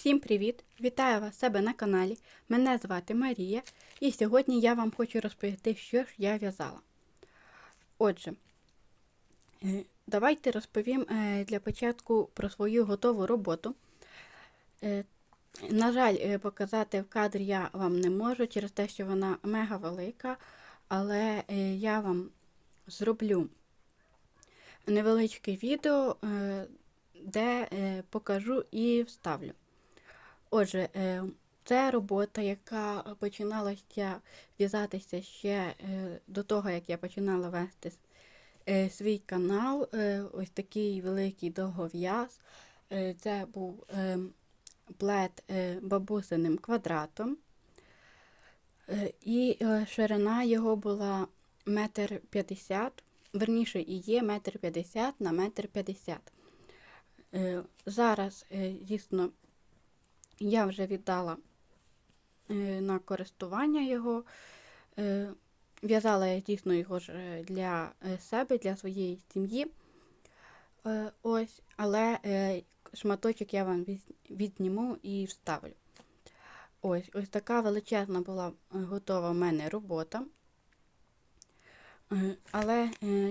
Всім привіт! Вітаю вас себе на каналі. Мене звати Марія, і сьогодні я вам хочу розповісти, що ж я в'язала. Отже, е, давайте розповім е, для початку про свою готову роботу. Е, На жаль, показати в кадрі я вам не можу через те, що вона мега велика, але я вам зроблю невеличке відео, де покажу і вставлю. Отже, е, це робота, яка починалася в'язатися ще е, до того, як я починала вести е, свій канал. Ось такий великий довгов'яз. Це був плет е, бабусиним квадратом. І ширина його була метр п'ятдесят, верніше і є метр п'ятдесят на метр п'ятдесят. Зараз, дійсно, я вже віддала е, на користування його. Е, В'язала я дійсно його ж е, для себе, для своєї сім'ї. Ось, але шматочок я вам відзніму і вставлю. Ось, ось така величезна була готова в мене робота. Але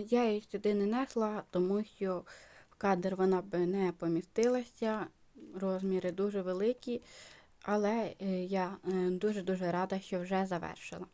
я її сюди не несла, тому що в кадр вона б не помістилася. Розміри дуже великі, але е, я е, дуже-дуже рада, що вже завершила.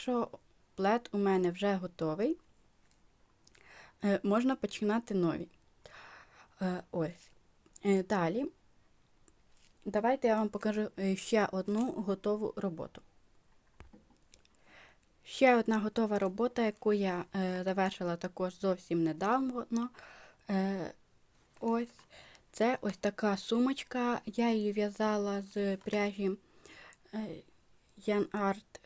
Так що плед у мене вже готовий. Е, Можна починати нові. Е, Ось. Е, Далі. Давайте я вам покажу ще одну готову роботу. Ще одна готова робота, яку я завершила також зовсім недавно. Ось. Це ось така сумочка. Я її в'язала з пряжі Ян Арт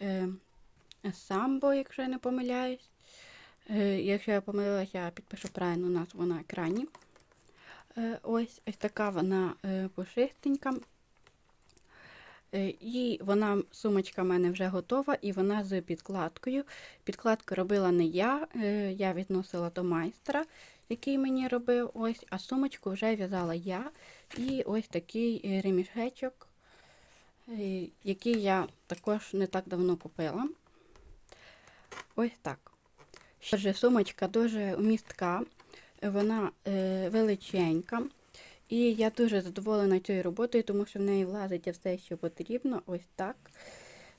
Самбо, якщо я не помиляюсь. Е, якщо я помилилася, я підпишу правильну назву на екрані. Е, ось, ось така вона е, пушистенька. І вона, сумочка в мене вже готова, і вона з підкладкою. Підкладку робила не я, я відносила до майстра, який мені робив. Ось, а сумочку вже в'язала я. І ось такий ремішечок, який я також не так давно купила. Ось так. Отже, сумочка дуже вмістка, вона е, величенька. І я дуже задоволена цією роботою, тому що в неї влазить все, що потрібно. Ось так.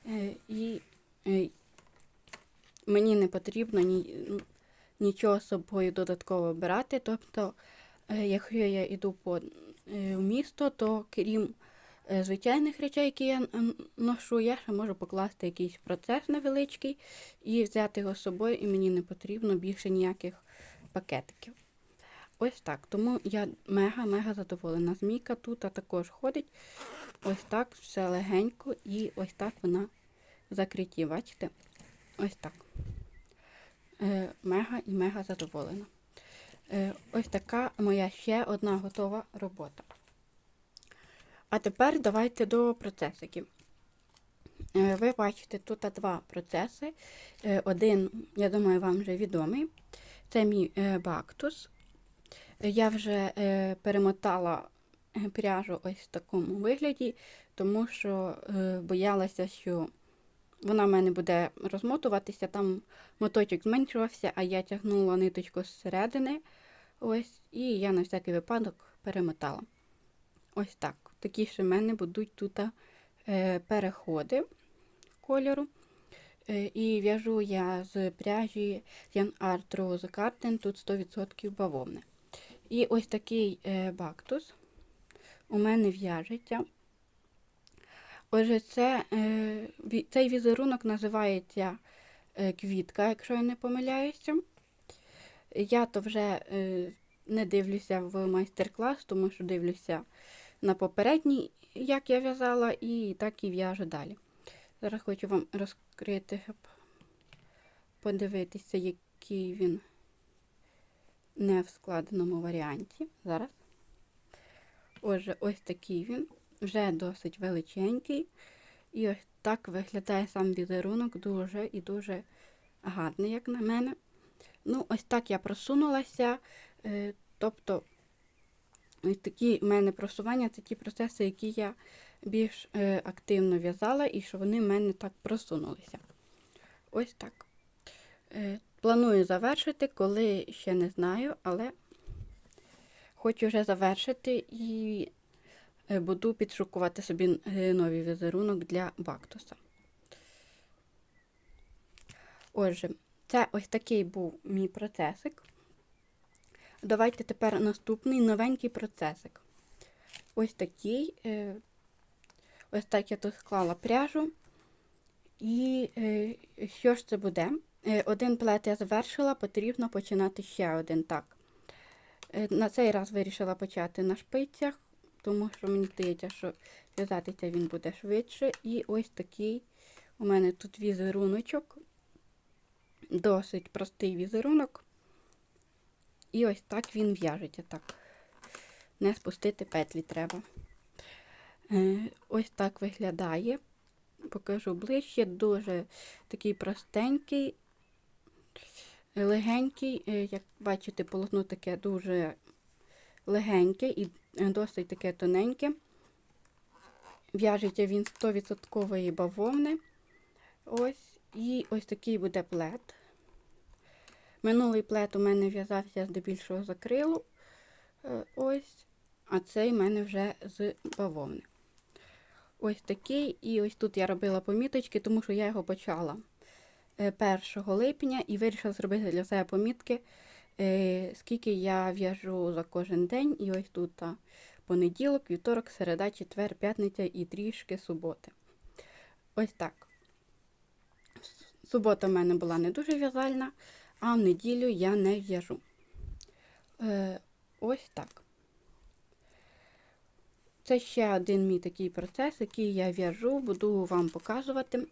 Е, і е, мені не потрібно ні, нічого собою додатково брати. Тобто, е, якщо я йду по е, в місто, то крім звичайних речей, які я ношу, я ще можу покласти якийсь процес невеличкий і взяти його з собою, і мені не потрібно більше ніяких пакетиків. Ось так. Тому я мега-мега задоволена. Змійка тут також ходить. Ось так, все легенько, і ось так вона в закритті, бачите? Ось так. Е, мега і мега задоволена. Е, ось така моя ще одна готова робота. А тепер давайте до процесиків. Е, Ви бачите, тут два процеси. Е, Один, я думаю, вам вже відомий. Це мій е, бактус. Я вже перемотала пряжу ось в такому вигляді, тому що боялася, що вона в мене буде розмотуватися, там моточок зменшувався, а я тягнула ниточку зсередини. Ось, і я на всякий випадок перемотала. Ось так. Такі ще в мене будуть тут е, переходи кольору. Е, І в'яжу я з пряжі Jan Art Rose Garden, тут 100% бавовни. І ось такий е, бактус у мене в'яжеться. Отже, це, цей візерунок називається квітка, якщо я не помиляюся. Я то вже не дивлюся в майстер-клас, тому що дивлюся на попередній, як я в'язала, і так і в'яжу далі. Зараз хочу вам розкрити, щоб подивитися, який він не в складеному варіанті. Зараз. Отже, ось такий він. Вже досить величенький. І ось так виглядає сам візерунок дуже і дуже гарний, як на мене. Ну, ось так я просунулася. Е, тобто, ось такі в мене просування це ті процеси, які я більш е, активно в'язала, і що вони в мене так просунулися. Ось так. Е, планую завершити, коли ще не знаю, але хочу вже завершити і е, буду підшукувати собі новий візерунок для бактуса. Отже, це ось такий був мій процесик. Давайте тепер наступний новенький процесик. Ось такий. е, Ось так я тут склала пряжу. І е, що ж це буде? Е, Один плет я завершила, потрібно починати ще один. Так. На цей раз вирішила почати на шпицях, тому що мені здається, що в'язатися він буде швидше. І ось такий у мене тут візеруночок. Досить простий візерунок. І ось так він в'яжеться. Так. Не спустити петлі треба. Е, Ось так виглядає. Покажу ближче. Дуже такий простенький, легенький. Е, Як бачите, полотно таке дуже легеньке і досить таке тоненьке. В'яжеться він 100% бавовни. Ось. І ось такий буде плед. Минулий плед у мене в'язався здебільшого з акрилу. Е, Ось. А цей в мене вже з бавовни. Ось такий. І ось тут я робила поміточки, тому що я його почала е, 1 липня і вирішила зробити для себе помітки, е, скільки я в'яжу за кожен день. І ось тут понеділок, вівторок, середа, четвер, п'ятниця і трішки суботи. Ось так. Субота в мене була не дуже в'язальна, а в неділю я не в'яжу. Е, ось так. Це ще один мій такий процес, який я в'яжу, буду вам показувати.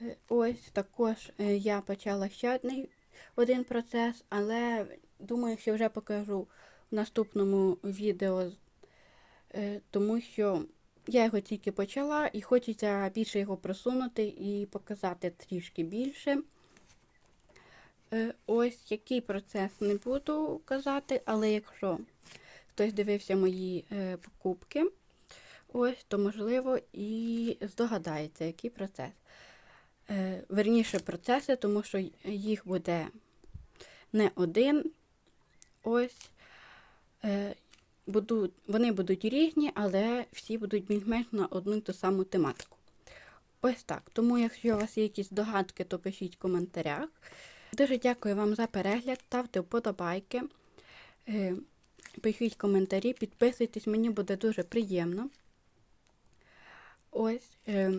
Е, Ось також е, я почала ще один, один процес, але думаю, що вже покажу в наступному відео, е, тому що я його тільки почала і хочеться більше його просунути і показати трішки більше. Е, Ось який процес не буду казати, але якщо хтось дивився мої е, покупки, ось, то можливо і здогадається, який процес. Е, верніше процеси, тому що їх буде не один. Ось. Будуть, вони будуть різні, але всі будуть більш-менш на одну і ту саму тематику. Ось так. Тому, якщо у вас є якісь догадки, то пишіть в коментарях. Дуже дякую вам за перегляд, ставте вподобайки, е, пишіть коментарі, підписуйтесь, мені буде дуже приємно. Ось е,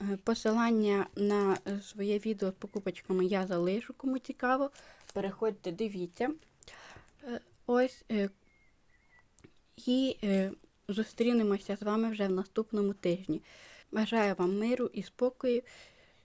е, посилання на своє відео з покупочками я залишу, кому цікаво. Переходьте, дивіться. Ось і зустрінемося з вами вже в наступному тижні. Бажаю вам миру і спокою,